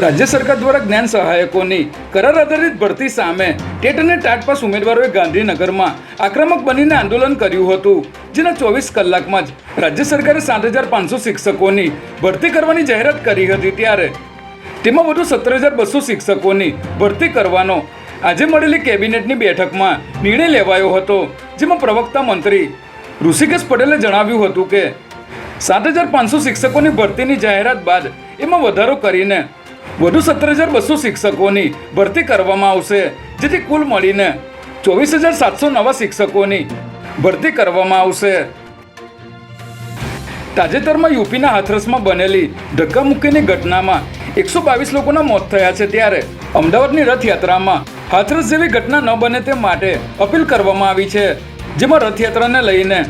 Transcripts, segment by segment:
રાજ્ય સરકાર દ્વારા જ્ઞાન સહાયકોની કરાર આધારિત ભરતી સામે ટેટ અને ટાટ પાસ ઉમેદવારોએ ગાંધીનગરમાં આક્રમક બનીને આંદોલન કર્યું હતું, જેના ચોવીસ કલાકમાં જ રાજ્ય સરકારે સાત હજાર પાંચસો શિક્ષકોની ભરતી કરવાની જાહેરાત કરી હતી ત્યારે. તેમાં વધુ સત્તર હજાર બસો શિક્ષકોની ભરતી કરવાનો આજે મળેલી કેબિનેટની બેઠકમાં નિર્ણય લેવાયો હતો, જેમાં પ્રવક્તા મંત્રી ઋષિકેશ પટેલે જણાવ્યું હતું કે, સાત હજાર પાંચસો શિક્ષકોની ભરતીની જાહેરાત બાદ એમાં વધારો કરીને વધુ સત્તર હજાર બસો શિક્ષકોની ભરતી કરવામાં આવશે, જેથી કુલ મળીને ચોવીસ હજાર સાતસો નવા શિક્ષકોની ભરતી કરવામાં આવશે. તાજેતરમાં યુપીના હાથરસમાં બનેલી ધક્કામુક્કીની ઘટનામાં એકસો બાવીસ લોકોના મોત થયા છે ત્યારે અમદાવાદની રથયાત્રામાં હાથરસ જેવી ઘટના ન બને તે માટે અપીલ કરવામાં આવી છે, જેમાં રથયાત્રાને લઈને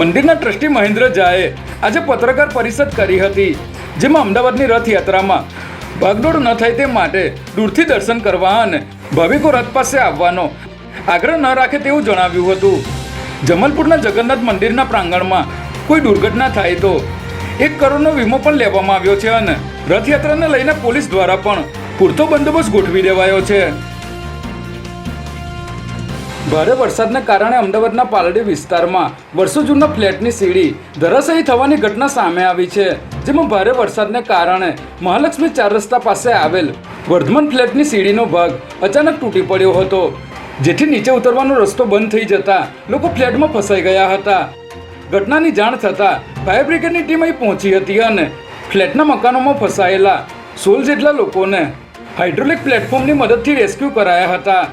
મંદિરના ટ્રસ્ટી મહેન્દ્ર ઝાએ આજે પત્રકાર પરિષદ કરી હતી, જેમાં અમદાવાદની રથયાત્રામાં ભાગદોડ ન થાય તે માટે દૂરથી દર્શન કરવા અને ભાવિકો રથ પાસે આવવાનો આગ્રહ ન રાખે તેવું જણાવ્યું હતું. જમલપુરના જગન્નાથ મંદિરના પ્રાંગણમાં કોઈ દુર્ઘટના થાય તો એક કરોડનો વીમો પણ લેવામાં આવ્યો છે અને રથયાત્રાને લઈને પોલીસ દ્વારા પણ પૂરતો બંદોબસ્ત ગોઠવી દેવાયો છે. ભારે વરસાદને કારણે અમદાવાદના પાલડી વિસ્તારમાં વર્ષો જૂના ફ્લેટની સીડી ધરાશાયી થવાની ઘટના સામે આવી છે, જેમાં ભારે વરસાદને કારણે મહાલક્ષ્મી ચાર રસ્તા પાસે આવેલ વર્ધમાન ફ્લેટની સીડીનો ભાગ અચાનક તૂટી પડ્યો હતો, જેથી નીચે ઉતરવાનો રસ્તો બંધ થઈ જતા લોકો ફ્લેટમાં ફસાઈ ગયા હતા. ઘટનાની જાણ થતાં ફાયર બ્રિગેડની ટીમ અહીં પહોંચી હતી અને ફ્લેટના મકાનોમાં ફસાયેલા સોળ જેટલા લોકોને હાઇડ્રોલિક પ્લેટફોર્મની મદદથી રેસ્ક્યુ કરાયા હતા.